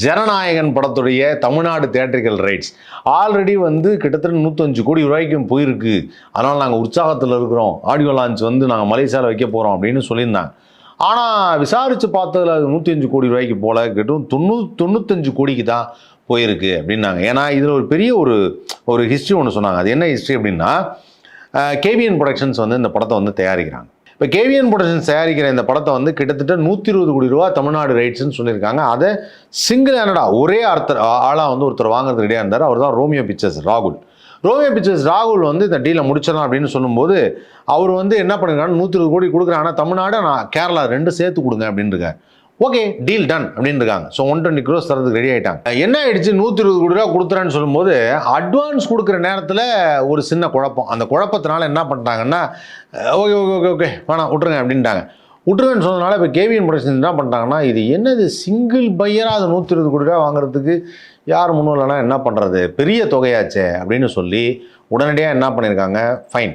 ஜனநாயகன் படத்துடைய Tamil Nadu theatrical rights. Already வந்து கிட்டத்தட்ட நூற்றஞ்சு கோடி ரூபாய்க்கும் போயிருக்கு. அதனால் நாங்கள் உற்சாகத்தில் இருக்கிறோம். ஆடியோ லான்ச் வந்து நாங்கள் மலேசியாவில் வைக்க போகிறோம் அப்படின்னு சொல்லியிருந்தாங்க. ஆனால் விசாரித்து பார்த்ததுல அது நூற்றி அஞ்சு கோடி ரூபாய்க்கு போல கிட்டும் தொண்ணூறு தொண்ணூத்தஞ்சு கோடிக்கு தான் போயிருக்கு அப்படின்னாங்க. ஏன்னா இதில் ஒரு பெரிய ஒரு ஒரு ஹிஸ்ட்ரி ஒன்று சொன்னாங்க. அது என்ன ஹிஸ்ட்ரி அப்படின்னா கேவிஎன் ப்ரொடக்ஷன்ஸ் வந்து இந்த படத்தை வந்து தயாரிக்கிறாங்க. இப்போ கேவிஎன் ப்ரொடக்ஷன்ஸ் தயாரிக்கிற இந்த படத்தை வந்து கிட்டத்தட்ட நூற்றி இருபது கோடி ரூபா தமிழ்நாடு ரைட்ஸ்னு சொல்லியிருக்காங்க. அதை சிங்கிள் ஹேண்டடாக ஒரே அர்த்தர் ஆளாக வந்து ஒருத்தர் வாங்குறது ரெடியாக இருந்தார். அவர் தான் ரோமியோ பிக்சர்ஸ் ராகுல். ரோமியோ பிக்சர்ஸ் ராகுல் வந்து இந்த டீலை முடிச்சிடலாம் அப்படின்னு சொல்லும்போது அவர் வந்து என்ன பண்ணுறாங்க நூற்றி இருபது கோடி கொடுக்குறேன் ஆனால் தமிழ்நாடு நான் கேரளா ரெண்டு சேர்த்து கொடுங்க அப்படின்னு ஓகே டீல் டன் அப்படின்னு இருக்காங்க ஸோ ஒன் டுவெண்ட்டி க்ரோஸ் தரதுக்கு ரெடி ஆகிட்டாங்க என்ன ஆயிடுச்சு? நூற்றி இருபது கோடி ரூபா கொடுத்துறேன்னு சொல்லும்போது அட்வான்ஸ் கொடுக்குற நேரத்தில் ஒரு சின்ன குழப்பம். அந்த குழப்பத்தினால என்ன பண்ணிட்டாங்கன்னா ஓகே ஓகே ஓகே ஓகே வேணாம் விட்ருங்க அப்படின்ட்டாங்க. விட்ருங்கன்னு சொன்னதுனால இப்போ கேவிஎன் ப்ரொடக்ஷன் என்ன பண்ணிட்டாங்கன்னா இது என்னது? சிங்கிள் பையராக அது நூற்றி இருபது கோடி ரூபா வாங்குறதுக்கு யார் முன்னும் இல்லைன்னா என்ன பண்ணுறது பெரிய தொகையாச்சே அப்படின்னு சொல்லி உடனடியாக என்ன பண்ணியிருக்காங்க ஃபைன்